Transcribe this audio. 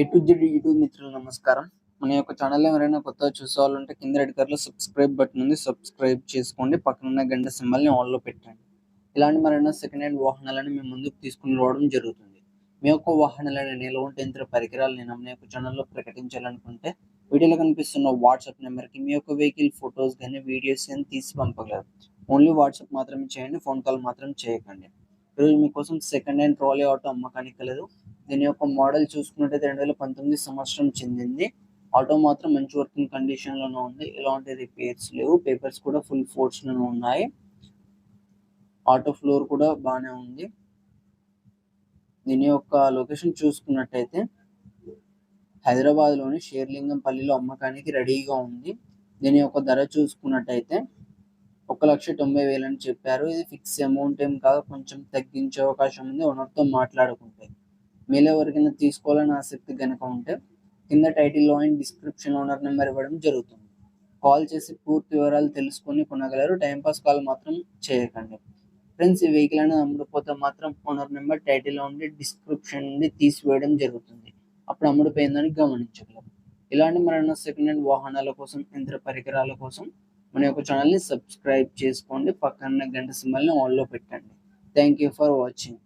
A to Z YouTube మిత్రులు నమస్కారం. మన యొక్క ఛానల్ ఎవరైనా కొత్తగా చూసేవాళ్ళంటే కింద రెడ్ కలర్లో సబ్స్క్రైబ్ బటన్ ఉంది. సబ్స్క్రైబ్ చేసుకోండి. పక్కన ఉన్న గంట సింబల్ని ఆన్లో పెట్టండి. ఇలాంటి మరైనా సెకండ్ హ్యాండ్ వాహనాలను మేము ముందుకు తీసుకుని రావడం జరుగుతుంది. మీ యొక్క వాహనాలను నిల్వ ఉంటే యంత్ర పరికరాలు నేను మన యొక్క ఛానల్లో ప్రకటించాలనుకుంటే వీడియోలో కనిపిస్తున్న వాట్సాప్ నెంబర్కి మీ యొక్క వెహికల్ ఫొటోస్ కానీ వీడియోస్ కానీ తీసి పంపగలరు. ఓన్లీ వాట్సాప్ మాత్రమే చేయండి. ఫోన్ కాల్ మాత్రం చేయకండి. ఈరోజు మీకోసం సెకండ్ హ్యాండ్ ట్రాలీ ఆటో అమ్మకానికి కలదు. దీని యొక్క మోడల్ చూసుకున్నట్టయితే రెండు వేల పంతొమ్మిది సంవత్సరం చెందింది. ఆటో మాత్రం మంచి వర్కింగ్ కండిషన్లోనే ఉంది. ఎలాంటి రిపేర్స్ లేవు. పేపర్స్ కూడా ఫుల్ ఫోర్స్లోనే ఉన్నాయి. ఆటో ఫ్లోర్ కూడా బాగానే ఉంది. దీని యొక్క లొకేషన్ చూసుకున్నట్టయితే హైదరాబాద్లోని షేర్లింగంపల్లిలో అమ్మకానికి రెడీగా ఉంది. దీని యొక్క ధర చూసుకున్నట్టయితే ఒక లక్ష తొంభై వేలు అని చెప్పారు. ఇది ఫిక్స్ అమౌంట్ ఏం కాదు. కొంచెం తగ్గించే అవకాశం ఉంది. ఓనర్తో మాట్లాడుకుంటే. మీలో ఎవరికైనా తీసుకోవాలని ఆసక్తి కనుక ఉంటే కింద టైటిల్లో అండ్ డిస్క్రిప్షన్ ఓనర్ నెంబర్ ఇవ్వడం జరుగుతుంది. కాల్ చేసి పూర్తి వివరాలు తెలుసుకొని కొనగలరు. టైంపాస్ కాల్ మాత్రం చేయకండి. ఫ్రెండ్స్ ఈ వెహికల్ అనేది అమ్ముడుపోతే మాత్రం ఓనర్ నెంబర్ టైటిల్లో ఉండి డిస్క్రిప్షన్ నుండి తీసివేయడం జరుగుతుంది. అప్పుడు అమ్ముడుపోయిందని గమనించగలరు ఇలాంటి మరణ సెకండ్ హ్యాండ్ వాహనాల కోసం యంత్ర పరికరాల కోసం మన యొక్క ఛానల్ని సబ్స్క్రైబ్ చేసుకోండి. పక్కన గంట సింబల్ని ఆన్లో పెట్టండి. Thank you for watching